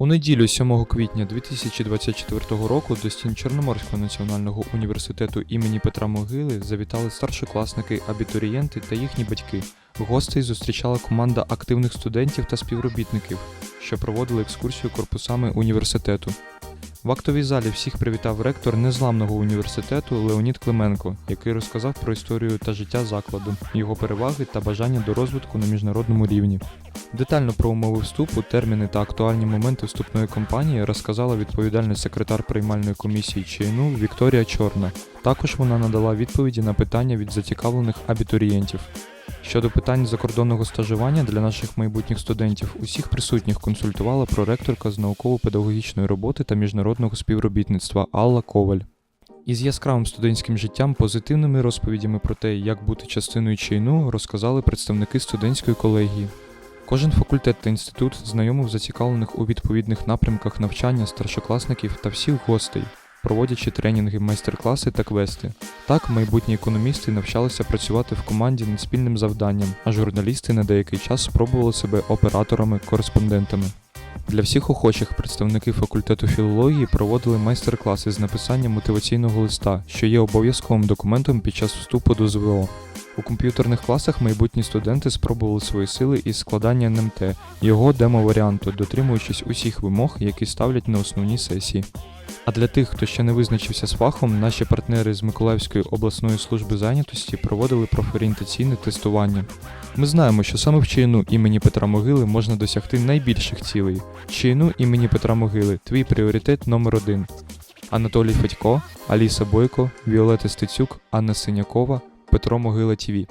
У неділю 7 квітня 2024 року до стін Чорноморського національного університету імені Петра Могили завітали старшокласники, абітурієнти та їхні батьки. Гостей зустрічала команда активних студентів та співробітників, що проводили екскурсію корпусами університету. В актовій залі всіх привітав ректор незламного університету Леонід Клименко, який розказав про історію та життя закладу, його переваги та бажання до розвитку на міжнародному рівні. Детально про умови вступу, терміни та актуальні моменти вступної кампанії розказала відповідальний секретар приймальної комісії ЧНУ Вікторія Чорна. Також вона надала відповіді на питання від зацікавлених абітурієнтів. Щодо питань закордонного стажування для наших майбутніх студентів, усіх присутніх консультувала проректорка з науково-педагогічної роботи та міжнародного співробітництва Алла Коваль. Із яскравим студентським життям, позитивними розповідями про те, як бути частиною ЧНУ, розказали представники студентської колегії. Кожен факультет та інститут знайомив зацікавлених у відповідних напрямках навчання старшокласників та всіх гостей, проводячи тренінги, майстер-класи та квести. Так, майбутні економісти навчалися працювати в команді над спільним завданням, а журналісти на деякий час спробували себе операторами-кореспондентами. Для всіх охочих представники факультету філології проводили майстер-класи з написання мотиваційного листа, що є обов'язковим документом під час вступу до ЗВО. У комп'ютерних класах майбутні студенти спробували свої сили із складання НМТ, його демо-варіанту, дотримуючись усіх вимог, які ставлять на основній сесії. А для тих, хто ще не визначився з фахом, наші партнери з Миколаївської обласної служби зайнятості проводили профорієнтаційне тестування. Ми знаємо, що саме в ЧНУ імені Петра Могили можна досягти найбільших цілей. ЧНУ імені Петра Могили твій пріоритет номер один. Анатолій Федько, Аліса Бойко, Віолета Стецюк, Анна Синякова, Петро Могила ТВ.